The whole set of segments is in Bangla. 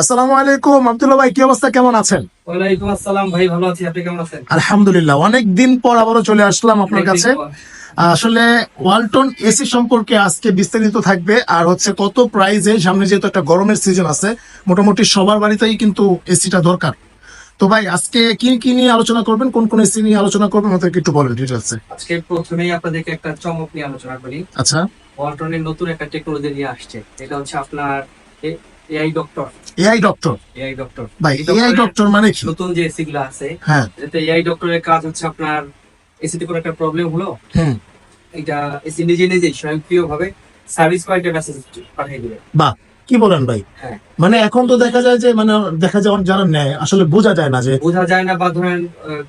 আসসালামু আলাইকুম আব্দুল্লাহ ভাই কি অবস্থা? কেমন আছেন? ওয়ালাইকুম আসসালাম ভাই ভালো আছি। আপনি কেমন আছেন? আলহামদুলিল্লাহ অনেক দিন পর আবারও চলে আসলাম আপনার কাছে। আসলে ওয়ালটন এসি সম্পর্কে আজকে বিস্তারিত থাকবে আর হচ্ছে কত প্রাইজে সামনে যেহেতু একটা গরমের সিজন আছে মোটামুটি সবার বাড়িতেই কিন্তু এসিটা দরকার। তো ভাই আজকে কি কি নিয়ে আলোচনা করবেন কোন কোন এসি নিয়ে আলোচনা করবেন আমাদেরকে একটু বলেন ডিটেলসে আজকে প্রথমেই আপনাদেরকে একটা চমক নিয়ে আলোচনা করি। আচ্ছা। ওয়ালটনের নতুন একটা টেকনোলজি নিয়ে আসছে। এটা হচ্ছে আপনার AI doctor AI doctor AI doctor ভাই এআই ডক্টর মানে কি? নতুন যে এসি গুলো আছে হ্যাঁ। যাতে এআই ডক্টরের কাজ হচ্ছে আপনার এসিতে কোনো একটা প্রবলেম হলো হুম। এটা এসি নিজে নিজেই স্বয়ংক্রিয় ভাবে সার্ভিস পয়েন্টে মেসেজ পাঠিয়ে দিবে। বাহ কি বলেন ভাই? হ্যাঁ। মানে এখন তো দেখা যায় যে মানে দেখা যায় যারা নেয় আসলে বোঝা যায় না যে বোঝা যায় না বা ধরেন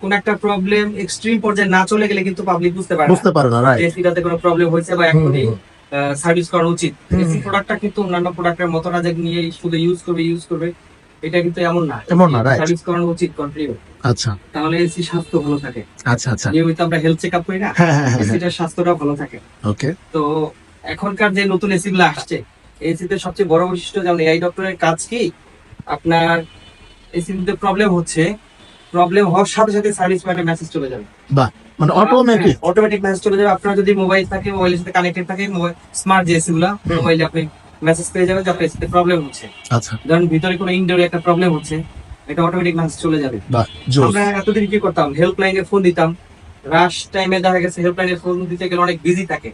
কোন একটা প্রবলেম এক্সট্রিম পর্যায়ে না চলে গেলে কিন্তু পাবলিক বুঝতে পারে বুঝতে পারে না রাইট এসিটাতে কোনো প্রবলেম হয়েছে বা এখনই। সার্ভিস করা উচিত। এসি প্রোডাক্টটা কিন্তু অন্যান্য প্রোডাক্টের মতো না যে নিয়ে শুধু ইউজ করবে ইউজ করবে। এটা কিন্তু এমন না। এমন না, right. সার্ভিস করানো উচিত কন্টিনিউ আচ্ছা। তাহলে এসি স্বাস্থ্য ভালো থাকে। আচ্ছা আচ্ছা। নিয়মিত আমরা হেলথ চেক আপ করি না? হ্যাঁ হ্যাঁ হ্যাঁ এসিটার স্বাস্থ্যটা ভালো থাকে। ওকে তো এখনকার যে নতুন এসি গুলো আসছে এসিতে সবচেয়ে বড় বৈশিষ্ট্য যেমন এআই ডক্টরের কাজ কি? আপনার এসিতে প্রবলেম হচ্ছে প্রবলেম হওয়ার সাথে সাথে সার্ভিস পয়েন্টে মেসেজ চলে যাবে। বাহ। মানে অটোমেটিক অটোমেটিক মেসেজ চলে যাবে। আপনার যদি মোবাইল থাকে মোবাইলের সাথে কানেক্টেড থাকে স্মার্টগুলা মোবাইলে আপনি মেসেজ পেয়ে যাবেন যে আপনার এসিতে প্রবলেম হচ্ছে। আচ্ছা। ধরুন ভিতরে কোনো ইনডোরে একটা প্রবলেম হচ্ছে এটা অটোমেটিক মেসেজ চলে যাবে। আমরা এতদিন কি করতাম? হেল্পলাইনে ফোন দিতাম। রাশ টাইমে দেখা গেছে হেল্পলাইনে ফোন দিতে গেলে অনেক বিজি থাকে।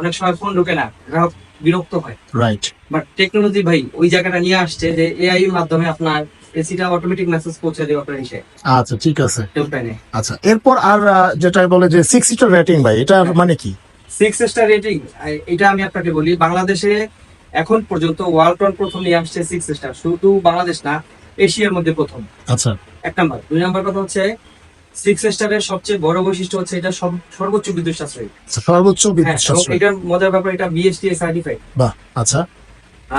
অনেক সময় ফোন ঢোকে না। গ্রাহক বিরক্ত হয়। রাইট বাট টেকনোলজি ভাই ওই জায়গাটা নিয়ে আসছে যে এআই এর মাধ্যমে আপনার এসিটা অটোমেটিক মেসেজ পৌঁছে দেবে আপনার এসে আচ্ছা ঠিক আছে। আচ্ছা এরপর আর যেটা বলে যে সিক্স সিটার রেটিং ভাই এটা মানে কি? সিক্স স্টার রেটিং এটা আমি আপনাকে বলি বাংলাদেশে এখন পর্যন্ত ওয়ালটন প্রথম নিয়ে আসছে সিক্স স্টার শুধু বাংলাদেশ না এশিয়ার মধ্যে প্রথম। আচ্ছা। এক নাম্বার। দুই নাম্বার কথা হচ্ছে সিক্স স্টারের সবচেয়ে বড় বৈশিষ্ট্য হচ্ছে এটা সর্বোচ্চ বিদ্যুৎ সাশ্রয়ী। আচ্ছা, সর্বোচ্চ হ্যাঁ বিদ্যুৎ এবং সাশ্রয়। এটার মজার ব্যাপার এটা বিএসটি সার্টিফাইড বাহ আচ্ছা।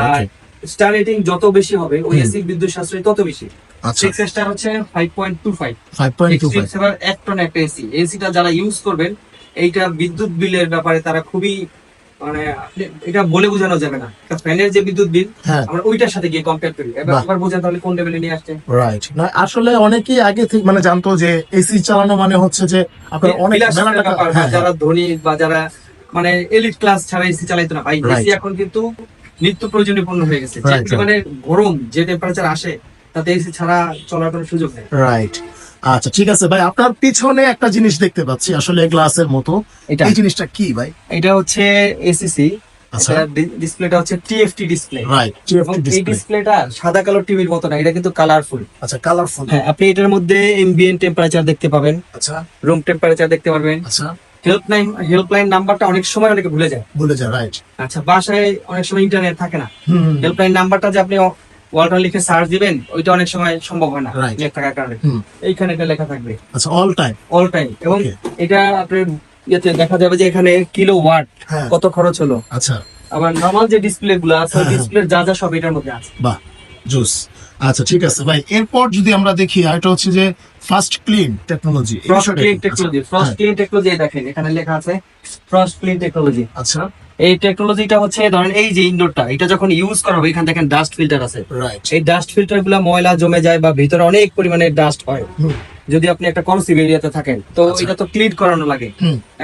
আর. স্টার রেটিং যত বেশি হবে ওই। এসি বিদ্যুৎ সাশ্রয়ী তত বেশি। আচ্ছা। সিক্স স্টার হচ্ছে five point two five five point two five এক টন একটা এসি এসিটা যারা ইউজ করবেন এইটা বিদ্যুৎ বিলের ব্যাপারে তারা খুবই মানে এটা বলে বোঝানো যাবে না। ফ্যানের যে বিদ্যুৎ বিল হ্যাঁ। আমরা ওইটার সাথে গিয়ে কম্পেয়ার করি। এবার বোঝেন তাহলে কোন লেভেলে নিয়ে আসছে। রাইট না আসলে অনেকেই আগে থেকে মানে জানতো যে এসি চালানো মানে হচ্ছে যে আপনার অনেক মেলা টাকা ব্যাপার, হ্যাঁ যারা ধনী বা যারা মানে এলিট ক্লাস ছাড়া এসি চালাইতো না। ভাই এসি এখন কিন্তু নিত্য প্রয়োজনীয় পণ্য হয়ে গেছে. মানে গরম যে টেম্পারেচার আসে তাতে এসি ছাড়া চলার কোনো সুযোগ নেই। রাইট আচ্ছা ঠিক আছে ভাই আপনার পিছনে একটা জিনিস দেখতে পাচ্ছি আসলে গ্লাসের মতো। এই জিনিসটা কি ভাই? এটা হচ্ছে এসিসি আচ্ছা। ডিসপ্লেটা হচ্ছে টিএফটি ডিসপ্লে রাইট এই ডিসপ্লেটা সাদা কালো টিভির মতো না এটা কিন্তু কালারফুল আচ্ছা কালারফুল হ্যাঁ আপনি এটার মধ্যে এমবিএন টেম্পারেচার দেখতে পাবেন। আচ্ছা। রুম টেম্পারেচার দেখতে পারবেন। আচ্ছা। হেল্পলাইন হেল্পলাইন নাম্বারটা অনেক সময় অনেকে ভুলে যায়। বলে যা রাইট আচ্ছা বাসায় অনেক সময় ইন্টারনেট থাকে না। হেল্পলাইন নাম্বারটা যে আপনি ওয়ালটন লিখে সার্চ দিবেন ওইটা অনেক সময় সম্ভব হয় না. নেট থাকার কারণে। এইখানে এটা লেখা থাকবে। আচ্ছা অল টাইম অল টাইম এবং এটা আপনার ইয়েতে দেখা যাবে যে এখানে কিলো ওয়াট হ্যাঁ। কত খরচ হলো। আচ্ছা। আবার নর্মাল যে ডিসপ্লে গুলো আছে হ্যাঁ, হ্যাঁ। ডিসপ্লে যা যা সব এটার মধ্যে আছে। বাহ জুস আচ্ছা ঠিক আছে ভাই। এরপর যদি আমরা দেখি এটা হচ্ছে যে first clean technology frost clean technology frost clean technology দেখেন এখানে লেখা আছে ফ্রস্ট ক্লিন টেকনোলজি আচ্ছা। এই টেকনোলজিটা হচ্ছে ধরেন এই যে ইনডোরটা এটা যখন ইউজ করা হবে এখানে দেখেন ডাস্ট ফিল্টার আছে। রাইট এই ডাস্ট ফিল্টারগুলা ময়লা জমে যায় বা ভিতরে অনেক পরিমাণে ডাস্ট হয়। যদি আপনি একটা কনসিভ এরিয়াতে থাকেন তো আচ্ছা। এটা তো ক্লিন করানো লাগে।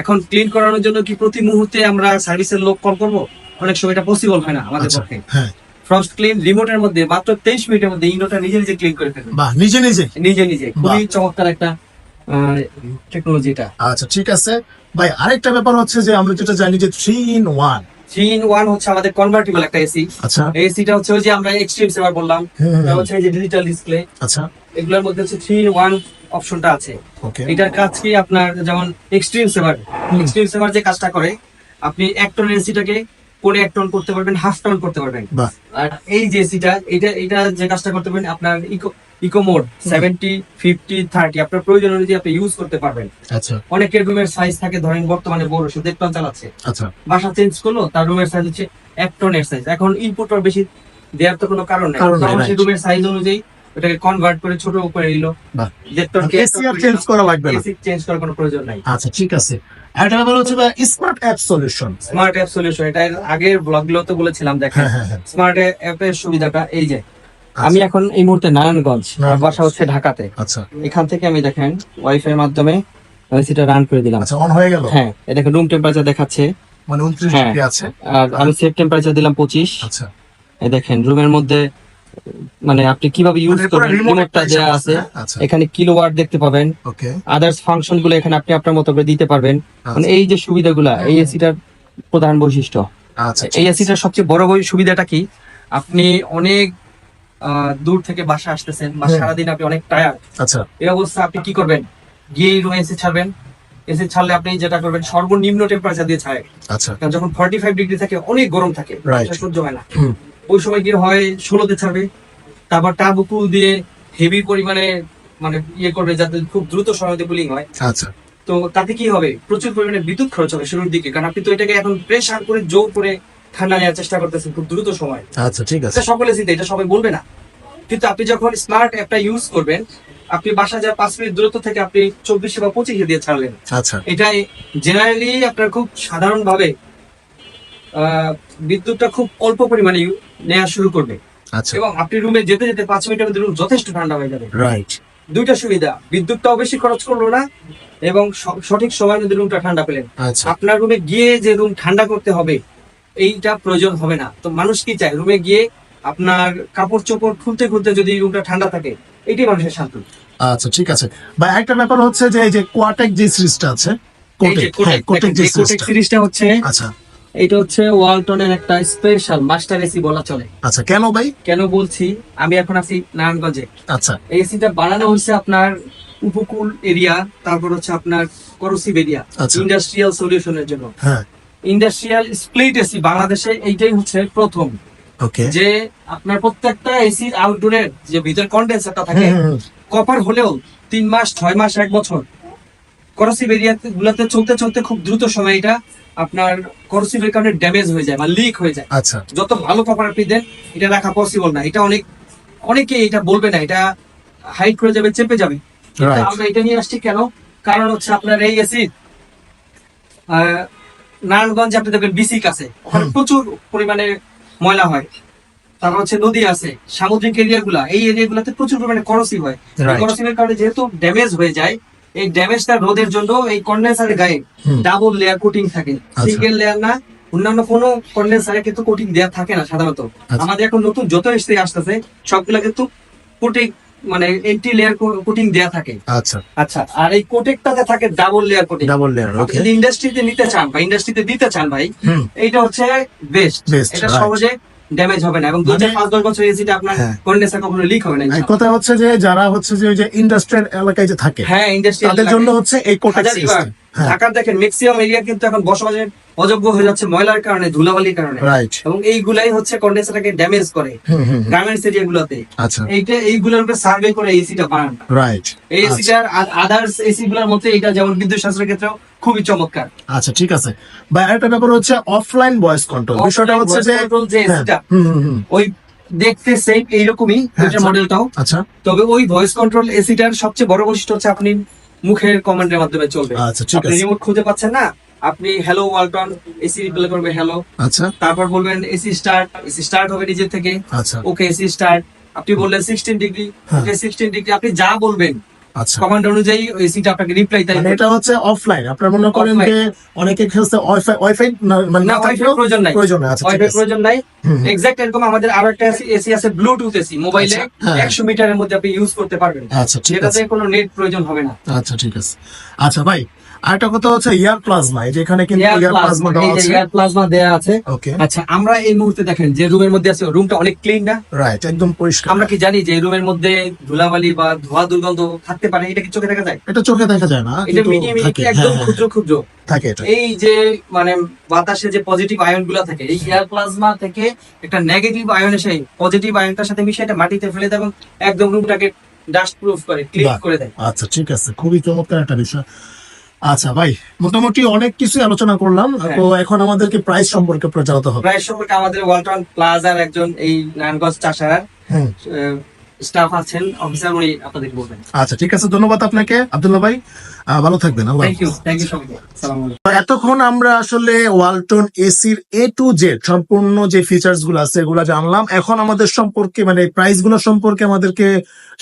এখন ক্লিন করানোর জন্য কি প্রতি মুহূর্তে আমরা সার্ভিসের লোক কল করব? অনেক সময় এটা পসিবল হয় না আমাদের আচ্ছা। পক্ষে। হ্যাঁ। ফ্রস্ট ক্লিন রিমোটের মধ্যে মাত্র তেইশ মিনিটের মধ্যে ইনডোরটা নিজে নিজে ক্লিন করে ফেলবে বাহ নিজে নিজে? নিজে নিজে খুবই চমৎকার একটা টেকনোলজি এটা। আচ্ছা ঠিক আছে। ভাই আরেকটা ব্যাপার হচ্ছে যে আমরা যেটা জানি যে three in one three in one হচ্ছে আমাদের কনভার্টেবল একটা এসি আচ্ছা। এসিটা হচ্ছে ওই যে আমরা এক্সট্রিম সেভার বললাম। হচ্ছে যে ডিজিটাল ডিসপ্লে আচ্ছা। এগুলোর মধ্যে হচ্ছে থ্রি ইন ওয়ান অপশনটা আছে। এটার কাজ কি? আপনার যেমন এক্সট্রিম সেভার এক্সট্রিম সেভার যে কাজটা করে আপনি এক টন এসিটাকে পরে এক টন করতে পারবেন হাফ টন করতে পারবেন। আর এই যে এসিটা এটা এটা যে কাজটা করতে পারবেন আপনার eco eco mode seventy fifty thirty আপনার প্রয়োজন অনুযায়ী আপনি ইউজ করতে পারবেন। আচ্ছা। অনেকের রুমের সাইজ থাকে ধরেন বর্তমানে বড় শুধু এক টন চালাচ্ছে। আচ্ছা। বাসা চেঞ্জ করল তার রুমের সাইজ হচ্ছে এক টনের সাইজ এখন ইনপুট আর বেশি দেওয়ার তো কোনো কারণ নেই. রুমের সাইজ অনুযায়ী ওটাকে কনভার্ট করে ছোট উপরে এসি আর চেঞ্জ করা লাগবে না। এসি চেঞ্জ করার কোনো প্রয়োজন নাই। আচ্ছা ঠিক আছে। আরেকটা ব্যাপার হচ্ছে smart app solution smart app solution এটা এর আগের ব্লগ গুলোতে বলেছিলাম দেখেন। হ্যাঁ হ্যাঁ হ্যাঁ। স্মার্ট অ্যাপের সুবিধাটা এই যে। আমি এখন এই মুহূর্তে নারায়ণগঞ্জ বাসা হচ্ছে ঢাকাতে। আচ্ছা। এখান থেকে আমি দেখেন ওয়াইফাই এর মাধ্যমে রান করে দিলাম। আচ্ছা অন হয়ে গেল? হ্যাঁ এটা রুম টেম্পারেচার দেখাচ্ছে। মানে। ডিগ্রি আছে। আর আমি সেফ টেম্পারেচার দিলাম পঁচিশ। আচ্ছা। এই দেখেন রুমের মধ্যে মানে আপনি কীভাবে ইউজ মানে করবেন? রিমোটটা হিসাব আছে আচ্ছা। এখানে কিলোওয়াট দেখতে পাবেন। ওকে আদার্স ফাংশনগুলো এখানে আপনি আপনার মতো করে দিতে পারবেন। মানে আচ্ছা এই যে সুবিধাগুলা এই এসিটার প্রধান বৈশিষ্ট্য। আচ্ছা এই এসিটার সবচেয়ে বড় সুবিধাটা কি? আপনি অনেক দূর থেকে বাসা আসতেছেন বা হুম। সারাদিন আপনি অনেক টায়ার আচ্ছা। এই অবস্থা আপনি কি করবেন? গিয়ে রুমে এসি ছাড়বেন। এসি ছাড়লে আপনি যেটা করবেন সর্বনিম্ন টেম্পারেচার দিয়ে ছাড়েন। আচ্ছা। কারণ যখন ফর্টি ফাইভ ডিগ্রি থাকে অনেক গরম থাকে। সহ্য হয় না। ওই সময় গিয়ে হয় ষোলোতে ছাড়বে। তারপর টার্বো কুল দিয়ে হেভি পরিমাণে মানে ইয়ে করবে যাতে খুব দ্রুত সময়তে কুলিং হয়। আচ্ছা। তো তাতে কি হবে? প্রচুর পরিমাণে বিদ্যুৎ খরচ হবে শুরুর দিকে। কারণ আপনি তো এটাকে এখন প্রেশার করে জোর করে ঠান্ডা নেওয়ার চেষ্টা করতেছেন খুব দ্রুত সময়। আচ্ছা ঠিক আছে। সকলে চিন্তা এটা সবাই বলবে না। কিন্তু আপনি যখন স্মার্ট অ্যাপটা ইউজ করবেন আপনি বাসা যা পাঁচ মিনিট দূরত্ব থেকে আপনি চব্বিশে বা পঁচিশে দিয়ে ছাড়লেন। আচ্ছা। এটাই জেনারেলি আপনার খুব সাধারণ ভাবে বিদ্যুৎটা খুব অল্প পরিমাণে নেওয়া শুরু করবে। আচ্ছা। এবং আপনি রুমে যেতে যেতে পাঁচ মিনিটের মধ্যে রুম যথেষ্ট ঠান্ডা হয়ে যাবে। রাইট দুইটা সুবিধা বিদ্যুৎটাও বেশি খরচ করল না এবং সঠিক সময় মধ্যে রুমটা ঠান্ডা পেলেন। আচ্ছা। আপনার রুমে গিয়ে যে রুম ঠান্ডা করতে হবে এইটা প্রয়োজন হবে না। তো মানুষ কি চায়? রুমে গিয়ে আপনার কাপড় চোপড় খুলতে খুলতে যদি রুমটা ঠান্ডা থাকে এটাই মানুষের শান্তি। আচ্ছা ঠিক আছে। বা একটা ব্যাপার হচ্ছে যে এই যে কোয়াটেক যে সিরিজটা আছে কোটেক হ্যাঁ কোটেক যে সিরিজটা হচ্ছে আচ্ছা। এটা হচ্ছে ওয়ালটনের একটা স্পেশাল মাস্টার এসি বলা চলে। আচ্ছা কেন ভাই? কেন বলছি আমি এখন আছি নারায়ণগঞ্জে। আচ্ছা। এসিটা বানানো হচ্ছে আপনার উপকূল এরিয়া তারপর হচ্ছে আপনার করসিভ এরিয়া। ইন্ডাস্ট্রিয়াল সলিউশনের জন্য। ইন্ডাস্ট্রিয়াল স্প্লিট এসি বাংলাদেশে এইটাই হচ্ছে প্রথম। ওকে যে আপনার প্রত্যেকটা এসির আউটডোরের যে ভিতর কন্ডেন্সারটা থাকে কপার হলেও তিন মাস ছয় মাস এক বছর। করসিভ এরিয়া গুলাতে চলতে চলতে খুব দ্রুত সময় এটা আপনার করসিভের কারণে ড্যামেজ হয়ে যায় বা লিক হয়ে যায়। আচ্ছা। যত ভালো কপার আপনি দেন এটা রাখা পসিবল না। এটা অনেক অনেকে এটা বলবে না এটা হাইট করে যাবে চেপে যাবে। আমরা এটা নিয়ে আসছি কেন? কারণ হচ্ছে আপনার এই এসি নারায়ণগঞ্জে আপনি দেখবেন বিসি কাছে ওখানে প্রচুর পরিমাণে ময়লা হয়। তারপর হচ্ছে নদী আছে। সামুদ্রিক এরিয়া গুলা এই এরিয়া গুলাতে প্রচুর পরিমাণে করসিভ হয়. করসিভের কারণে যেহেতু ড্যামেজ হয়ে যায় এই ড্যামেজটা রোদের জন্য এই কন্ডেন্সারের গায়ে। ডাবল লেয়ার কোটিং থাকে। আচ্ছা। সিঙ্গেল লেয়ার না অন্যান্য কোনো কন্ডেন্সারে কিন্তু কোটিং দেওয়া থাকে না সাধারণত। আচ্ছা। আমাদের এখন নতুন যত এসে আসতেছে সবগুলা কিন্তু কোটিং মানে এন্টি লেয়ার কোটিং দেওয়া থাকে। আচ্ছা। আচ্ছা আর এই কোটেকটাতে থাকে double layer coating double layer okay যদি ইন্ডাস্ট্রিতে নিতে চান বা ইন্ডাস্ট্রিতে দিতে চান ভাই এইটা হচ্ছে বেস্ট এটা সহজে ড্যামেজ হবে না এবং দু চার পাঁচ দশ বছর এসিটা আপনার হ্যাঁ। কন্ডেন্সার কখনো লিক হবে না কথা হচ্ছে যে যারা হচ্ছে যে ওই যে ইন্ডাস্ট্রিয়াল এলাকায় যে থাকে হ্যাঁ ইন্ডাস্ট্রি তাদের জন্য হচ্ছে এই কোটা সিস্টেম হ্যাঁ ঢাকার দেখেন ম্যাক্সিমাম এরিয়া কিন্তু এখন বসবাসের অযোগ্য হয়ে যাচ্ছে ময়লার কারণে ধুলাবালির কারণে। এবং এইগুলাই হচ্ছে কন্ডেন্সারটাকে ড্যামেজ করে গার্মেন্টস এরিয়া গুলোতে। আচ্ছা। এইটা এইগুলোর উপরে সার্ভে করে এসিটা বানান। রাইট এই এসিটার আদার্স এসি গুলোর মধ্যে এটা যেমন বিদ্যুৎ সাশ্রয়ের ক্ষেত্রেও খুবই চমৎকার। আচ্ছা ঠিক আছে। বা একটা ব্যাপার হচ্ছে অফলাইন ভয়েস কন্ট্রোল বিষয়টা হচ্ছে যে হ্যাঁ, ওই দেখতে সেম এইরকমই হ্যাঁ, আচ্ছা। মডেলটাও আচ্ছা। তবে ওই ভয়েস কন্ট্রোল এসিটার সবচেয়ে বড় বৈশিষ্ট্য হচ্ছে আপনি মুখের কমান্ডের মাধ্যমে চলবে। আচ্ছা ঠিক আপনি আছে। রিমোট খুঁজে পাচ্ছেন না? আপনি হ্যালো ওয়ালটন এসি রিপ্লে করবে হ্যালো আচ্ছা। তারপর বলবেন এসি স্টার্ট এসি স্টার্ট হবে নিজের থেকে। আচ্ছা। ওকে এসি স্টার্ট আপনি বললেন sixteen degree. Okay sixteen degree আপনি যা বলবেন কমান্ড অনুযায়ী আপনাকে রিপ্লাই মানে এটা হচ্ছে অফলাইন আপনার মনে করেন যে অনেকে খেলছে ওয়াইফাই ওয়াইফাই মানে না না ওয়াইফাই প্রয়োজন নাই। প্রয়োজন আচ্ছা ওয়াইফাই প্রয়োজন নাই। হুম। এরকম আমাদের আরও একটা এসি আছে ব্লুটুথ এসি মোবাইলে আচ্ছা, হ্যাঁ। একশো মিটারের মধ্যে আপনি ইউজ করতে পারবেন। আচ্ছা ঠিক আছে। কোনো নেট প্রয়োজন হবে না। আচ্ছা ঠিক আছে। আচ্ছা ভাই আরেকটা কথা হচ্ছে ইয়ার প্লাজমা এই যে এখানে কিন্তু ইয়ার প্লাজমা দেওয়া আছে। এয়ার প্লাজমা দেয়া আছে। ওকে আচ্ছা আমরা এই মুহূর্তে দেখেন যে রুমের মধ্যে আছে রুমটা অনেক ক্লিন না? রাইট একদম পরিষ্কার। আমরা কি জানি যে রুমের মধ্যে ধুলাবালি বা ধোয়া দুর্গন্ধ থাকতে পারে? এটা কি চোখে দেখা যায়? এটা চোখে দেখা যায় না এটা মিনি মিনি একদম হ্যাঁ, হ্যাঁ, ক্ষুদ্র ক্ষুদ্র। থাকে এটা। এই যে মানে বাতাসে যে পজিটিভ আয়নগুলো থাকে এই এয়ার প্লাজমা থেকে একটা নেগেটিভ আয়ন এসে পজিটিভ আয়নটার সাথে মিশে এটা মাটিতে ফেলে দেয় এবং একদম রুমটাকে ডাস্ট প্রুফ করে ক্লিন করে দেয়। আচ্ছা ঠিক আছে। খুবই চমৎকার একটা বিষয়। আচ্ছা ভাই মোটামুটি অনেক কিছু আলোচনা করলাম। হ্যাঁ। তো এখন আমাদেরকে প্রাইস সম্পর্কে জানাতে হবে। প্রায় সম্পর্কে আমাদের ওয়ালটন প্লাজার একজন এই নারায়ণগঞ্জ চাষার স্টাফ আছেন অফিসার উনি আপনাদের বলবেন। আচ্ছা ঠিক আছে ধন্যবাদ আপনাকে। আব্দুল্লাহ ভাই ভালো থাকবেন থ্যাংক ইউ থ্যাংক ইউ সবাইকে সালাম তো এতক্ষণ আমরা আসলে ওয়ালটন এসির এ টু জেড সম্পূর্ণ যে ফিচার্সগুলো আছে এগুলো জানলাম। এখন আমাদের সম্পর্কে মানে প্রাইসগুলো সম্পর্কে আমাদেরকে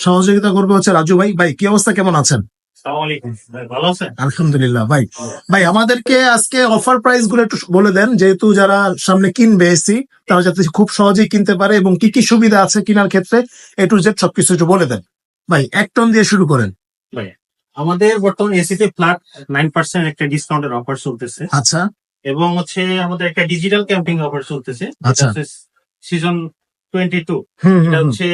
সহযোগিতা করবে হচ্ছে রাজু ভাই। ভাই কি অবস্থা? কেমন আছেন? আলহামদুলিল্লাহ ভাই। ভাই আমাদেরকে আজকে অফার প্রাইসগুলো একটু বলে দেন। যেহেতু যারা সামনে কিনবে এসি তারা যাতে খুব সহজেই কিনতে পারে এবং কি কি সুবিধা আছে কেনার ক্ষেত্রে এ টু জেড সবকিছু একটু বলে দেন। ভাই এক টন দিয়ে শুরু করেন। আমাদের বর্তমান এসিতে ফ্ল্যাট নাইন পার্সেন্ট একটা ডিসকাউন্টের অফার চলতেছে। আচ্ছা। এবং হচ্ছে আমাদের একটা ডিজিটাল ক্যাম্পিং অফার চলতেছে। আচ্ছা। সিজন টোয়েন্টি টু এটা হচ্ছে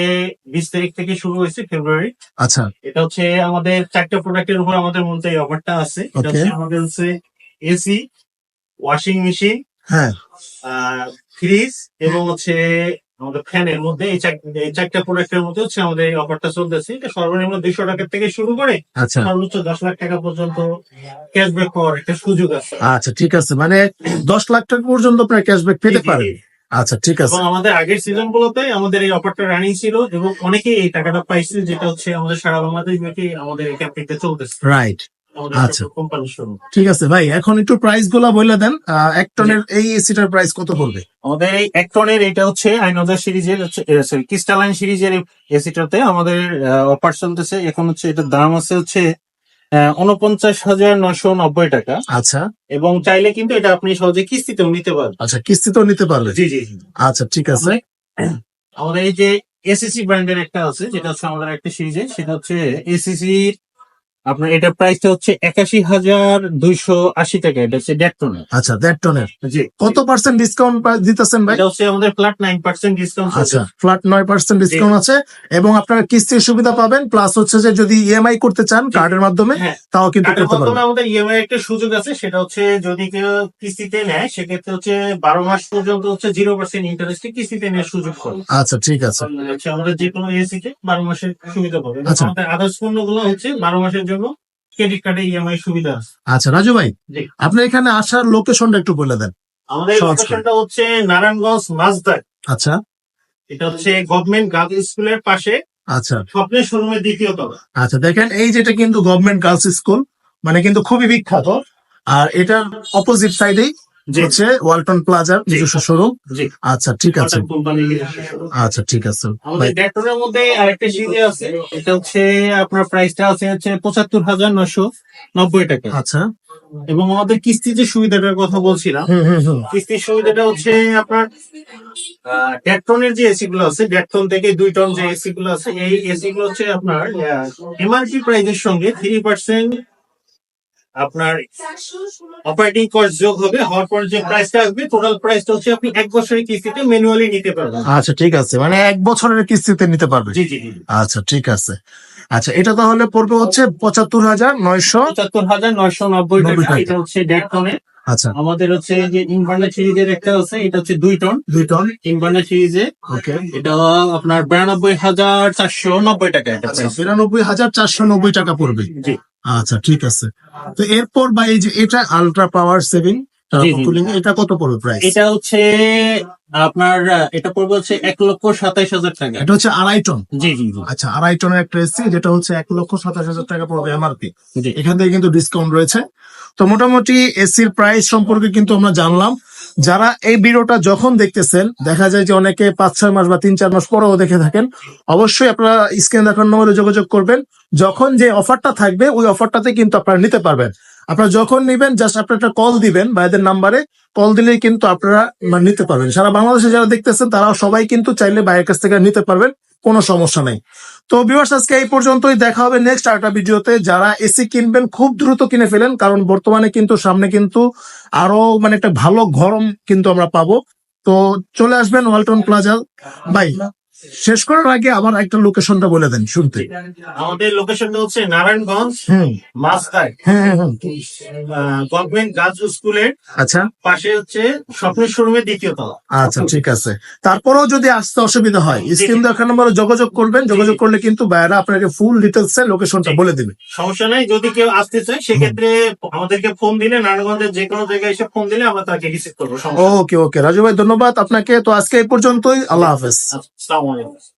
বিশ তারিখ থেকে শুরু হয়েছে ফেব্রুয়ারি আচ্ছা। এটা হচ্ছে আমাদের চারটা প্রোডাক্টের উপর আমাদের মধ্যে এই অফারটা আছে। এটা হচ্ছে আমাদের হচ্ছে এসি ওয়াশিং মেশিন হ্যাঁ। ফ্রিজ এবং হচ্ছে আমাদের ফ্যানের মধ্যে এই চার- এই চারটা প্রোডাক্টের মধ্যে হচ্ছে আমাদের এই অফারটা চলতেছে। এটা সর্বনিম্ন দুইশো টাকা থেকে শুরু করে আচ্ছা। সর্বোচ্চ দশ লাখ টাকা পর্যন্ত ক্যাশব্যাক পাওয়ার একটা সুযোগ আছে। আচ্ছা ঠিক আছে। মানে দশ লাখ টাকা পর্যন্ত আপনার ক্যাশব্যাক পেতে পারেন আচ্ছা ঠিক আছে। এবং আমাদের আগের সিজন গুলোতে আমাদের এই অফারটা রানিং ছিল এবং অনেকেই এই টাকাটা পাইছে যেটা হচ্ছে আমাদের সারা বাংলাদেশ ব্যাপী আমাদের এই ক্যাম্পেইনটা চলতেছে। রাইট আচ্ছা। কোম্পানির শুরু ঠিক আছে ভাই এখন একটু প্রাইসগুলা বলে দেন। এক টনের এই এসিটার প্রাইস কত পড়বে? আমাদের এই একটনের এটা হচ্ছে আইনদার সিরিজের সরি ক্রিস্টালাইন সিরিজের এসিটাতে আমাদের অফার চলতেছে। এখন হচ্ছে এটার দাম আছে হচ্ছে উনপঞ্চাশ হাজার নশো নব্বই টাকা। আচ্ছা। এবং চাইলে কিন্তু এটা আপনি সহজে কিস্তিতেও নিতে পারবেন। আচ্ছা কিস্তিতেও নিতে পারবেন জি জি আচ্ছা ঠিক আছে। আমাদের এই যে এসিসি ব্র্যান্ডের একটা আছে যেটা হচ্ছে আমাদের একটা সিরিজে সেটা হচ্ছে এসিসি আপনার এটার প্রাইসটা হচ্ছে একাশি হাজার দুইশো আশি টাকা এটা হচ্ছে ডেকটনের আচ্ছা দেড় টনের জি। কত পার্সেন্ট ডিসকাউন্ট দিতেছেন ভাই? এটা হচ্ছে আমাদের ফ্ল্যাট নাইন পার্সেন্ট ডিসকাউন্ট আচ্ছা ফ্ল্যাট নয় পার্সেন্ট ডিসকাউন্ট আছে এবং আপনারা কিস্তির সুবিধা পাবেন প্লাস হচ্ছে যে যদি ইএমআই করতে চান কার্ডের মাধ্যমে হ্যাঁ। তাও কিন্তু করতে পারবেন। আমাদের ইএমআই একটা সুযোগ আছে সেটা হচ্ছে যদি কেউ কিস্তিতে নেয় সেক্ষেত্রে হচ্ছে বারো মাস পর্যন্ত হচ্ছে জিরো পার্সেন্ট ইন্টারেস্টে কিস্তিতে নেওয়ার সুযোগ করে আচ্ছা ঠিক আছে। হচ্ছে আমাদের যে কোনো এসিতে বারো মাসের সুবিধা পাবে আচ্ছা। আমাদের আদার্স পণ্যগুলো হচ্ছে বারো মাসের জন্য ক্রেডিট কার্ডে ইএমআই সুবিধা আছে। আচ্ছা রাজু ভাই। আপনি এখানে আসার লোকেশনটা একটু বলে দেন। আমাদের লোকেশনটা হচ্ছে নারায়ণগঞ্জ মাজদার আচ্ছা। এটা হচ্ছে গভর্নমেন্ট গার্লস স্কুলের পাশে। আচ্ছা। স্বপ্নের শোরুমের দ্বিতীয় তলা। আচ্ছা দেখেন এই যেটা কিন্তু গভর্নমেন্ট গার্লস স্কুল মানে কিন্তু খুবই বিখ্যাত। আর এটার অপোজিট সাইডেই হচ্ছে ওয়ালটন প্লাজার নিজস্ব শোরুম আচ্ছা ঠিক আছে। আচ্ছা ঠিক আছে। আমাদের মধ্যে আরেকটা সিরিজে আছে। এটা হচ্ছে আপনার প্রাইসটা আছে হচ্ছে পঁচাত্তর হাজার নশো নব্বই টাকা। আচ্ছা। এবং আমাদের কিস্তি যে সুবিধাটার কথা বলছিলাম কিস্তির সুবিধাটা হচ্ছে আপনার দেড় টনের যে এসি গুলো আছে দেড় টন থেকে দুই টন যে এসি গুলো আছে এই এসি গুলো হচ্ছে আপনার এমআরপি প্রাইসের সঙ্গে থ্রি পার্সেন্ট আপনার অপারেটিং কস্ট যোগ হবে হওয়ার পর যে প্রাইসটা আসবে টোটাল প্রাইসটা হচ্ছে আপনি এক বছরের কিস্তিতে ম্যানুয়ালি নিতে পারবেন। আচ্ছা ঠিক আছে। মানে এক বছরের কিস্তিতে নিতে পারবে? জি জি জি আচ্ছা ঠিক আছে। আচ্ছা এটা তাহলে পড়বে হচ্ছে পঁচাত্তর হাজার নয়শো পঁচাত্তর হাজার নয়শো নব্বই টাকা। এটা হচ্ছে দেড় টনের আচ্ছা। আমাদের হচ্ছে যে ইনভার্নার সিরিজের একটা আছে এটা হচ্ছে দুই টন। দুই টন। ইনভার্নার সিরিজে। ওকে। এটা আপনার বিরানব্বই হাজার চারশো নব্বই টাকা এটা আচ্ছা বিরানব্বই হাজার চারশো নব্বই টাকা পড়বে। জি। আচ্ছা ঠিক আছে। তো এরপর বা এই যে এটা আলট্রা পাওয়ার সেভিং। কুলিং এটা কত পড়বে প্রাইস এটা হচ্ছে আপনার এটা পড়বে হচ্ছে এক লক্ষ সাতাইশ হাজার টাকা। এটা হচ্ছে আড়াই টন? জি জি আচ্ছা আড়াই টনের একটা এসছি যেটা হচ্ছে এক লক্ষ সাতাশ হাজার টাকা পড়বে এমআরপি এখান থেকে কিন্তু ডিসকাউন্ট রয়েছে। তো মোটামুটি এসির প্রাইস সম্পর্কে কিন্তু আমরা জানলাম। যারা এই ভিডিওটা যখন দেখতেছেন, দেখা যায় যে অনেকে পাঁচ, ছয় মাস বা তিন, চার মাস পরেও দেখে থাকেন, অবশ্যই আপনারা স্ক্রিন দেখার নম্বরে যোগাযোগ করবেন। যখন যে অফারটা থাকবে, ওই অফারটাতে কিন্তু আপনারা নিতে পারবেন। আপনারা যখন নিবেন, জাস্ট আপনারা একটা কল দিবেন ভাইদের নাম্বারে। কল দিলেই কিন্তু আপনারা মানে নিতে পারবেন। সারা বাংলাদেশে যারা দেখতেছেন, তারাও সবাই কিন্তু চাইলে বাইরের কাছ থেকে নিতে পারবেন। কোনো সমস্যা নেই। তো ভিউয়ার্স আজকে এই পর্যন্তই। দেখা হবে নেক্সট আরেকটা ভিডিওতে। যারা এসি কিনবেন, খুব দ্রুত কিনে ফেলেন, কারণ বর্তমানে কিন্তু সামনে কিন্তু আরও মানে একটা ভালো গরম কিন্তু আমরা পাবো। তো চলে আসবেন ওয়ালটন প্লাজা। ভাই শেষ করার আগে আবার একটা লোকেশনটা বলে দেন শুনতে। আমাদের লোকেশনটা হচ্ছে নারায়ণগঞ্জ মাছদার হ্যাঁ হ্যাঁ হ্যাঁ। গভর্নমেন্ট গার্লস স্কুলের আচ্ছা। পাশে হচ্ছে স্বপ্নের শোরুমের দ্বিতীয় তলা। আচ্ছা ঠিক আছে। তারপরেও যদি আসতে অসুবিধা হয় স্ক্রিন দেখার নম্বরে যোগাযোগ করবেন। যোগাযোগ করলে কিন্তু ভাইয়েরা আপনাকে ফুল ডিটেলস এর লোকেশনটা বলে দিবে। সমস্যা নাই যদি কেউ আসতে চায় সেক্ষেত্রে আমাদেরকে ফোন দিলে নারায়ণগঞ্জের যে কোনো জায়গায় এসে ফোন দিলে আমরা তাকে রিসিভ করব ওকে ওকে রাজু ভাই ধন্যবাদ আপনাকে। তো আজকে এই পর্যন্তই। আল্লাহ হাফেজ। আসসালামু আলাইকুম